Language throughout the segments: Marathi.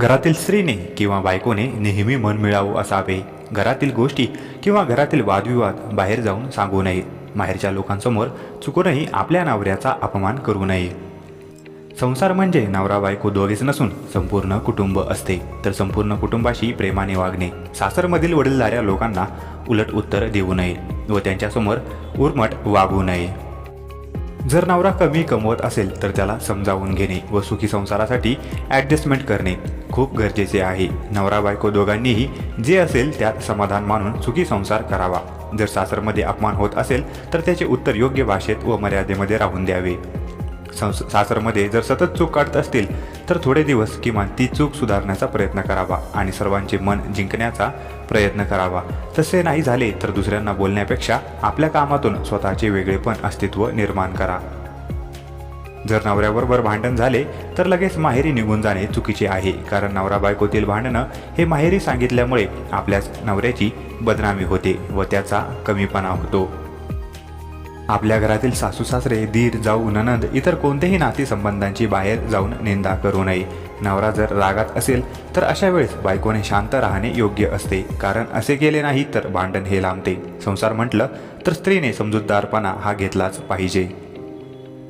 घरातील स्त्रीने किंवा बायकोने नेहमी मन मिळावं असावे घरातील गोष्टी किंवा घरातील वादविवाद बाहेर जाऊन सांगू नये. बाहेरच्या लोकांसमोर चुकूनही आपल्या नवऱ्याचा अपमान करू नये. संसार म्हणजे नवरा बायको दोघेच नसून संपूर्ण कुटुंब असते. तर संपूर्ण कुटुंबाशी प्रेमाने वागणे सासरमधील वडीलधाऱ्या लोकांना उलट उत्तर देऊ नये व त्यांच्यासमोर उर्मट वागू नये. जर नवरा कमी कमवत असेल तर त्याला समजावून घेणे व सुखी संसारासाठी ॲडजस्टमेंट करणे खूप गरजेचे आहे. नवरा बायको दोघांनीही जे असेल त्यात समाधान मानून सुखी संसार करावा. जर सासरमध्ये अपमान होत असेल तर त्याचे उत्तर योग्य भाषेत व मर्यादेमध्ये राहून द्यावे. संस सासरमध्ये जर सतत चूक काढत असतील तर थोडे दिवस किमान ती चूक सुधारण्याचा प्रयत्न करावा आणि सर्वांचे मन जिंकण्याचा प्रयत्न करावा. तसे नाही झाले तर दुसऱ्यांना बोलण्यापेक्षा आपल्या कामातून स्वतःचे वेगळेपण अस्तित्व निर्माण करा. जर नवऱ्याबरोबर भांडण झाले तर लगेच माहेरी निघून जाणे चुकीचे आहे. कारण नवरा बायकोतील भांडणं हे माहेरी सांगितल्यामुळे आपल्याच नवऱ्याची बदनामी होते व त्याचा कमीपणा होतो. आपल्या घरातील सासू सासरे दीर जाऊ ननंद इतर कोणत्याही नातेसंबंधांची बाहेर जाऊन निंदा करू नये. नवरा जर रागात असेल तर अशा वेळेस बायकोने शांत राहणे योग्य असते. कारण असे केले नाही तर भांडण हे लांबते. संसार म्हटलं तर स्त्रीने समजूतदारपणा हा घेतलाच पाहिजे.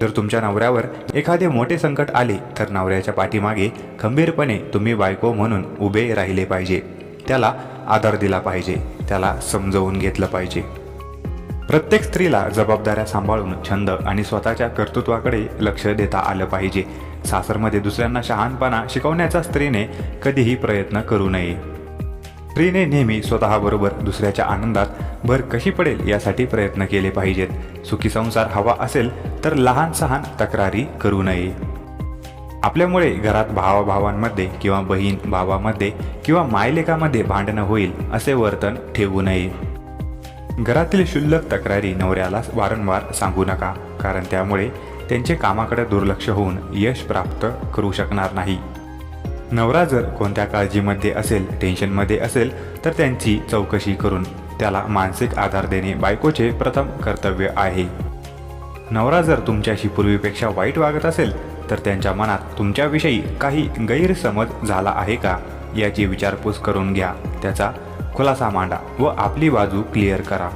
जर तुमच्या नवऱ्यावर एखादे मोठे संकट आले तर नवऱ्याच्या पाठीमागे खंबीरपणे तुम्ही बायको म्हणून उभे राहिले पाहिजे. त्याला आदर दिला पाहिजे. त्याला समजवून घेतलं पाहिजे. प्रत्येक स्त्रीला जबाबदाऱ्या सांभाळून छंद आणि स्वतःच्या कर्तृत्वाकडे लक्ष देता आलं पाहिजे. सासरमध्ये दुसऱ्यांना शहाणपणा शिकवण्याचा स्त्रीने कधीही प्रयत्न करू नये. स्त्रीने नेहमी स्वतःबरोबर दुसऱ्याच्या आनंदात भर कशी पडेल यासाठी प्रयत्न केले पाहिजेत. सुखी संसार हवा असेल तर लहान सहान तक्रारी करू नये. आपल्यामुळे घरात भावाभावांमध्ये किंवा बहीण भावामध्ये किंवा मायलेकामध्ये भांडणं होईल असे वर्तन ठेवू नये. घरातील शुल्लक तक्रारी नवऱ्याला वारंवार सांगू नका कारण त्यामुळे त्यांचे कामाकडे दुर्लक्ष होऊन यश प्राप्त करू शकणार नाही. नवरा जर कोणत्या काळजीमध्ये असेल टेन्शनमध्ये असेल तर त्यांची चौकशी करून त्याला मानसिक आधार देणे बायकोचे प्रथम कर्तव्य आहे. नवरा जर तुमच्याशी पूर्वीपेक्षा वाईट वागत असेल तर त्यांच्या मनात तुमच्याविषयी काही गैरसमज झाला आहे का? याची विचारपूस करून घ्या. त्याचा खुलासा मांडा व आपली बाजू क्लिअर करा.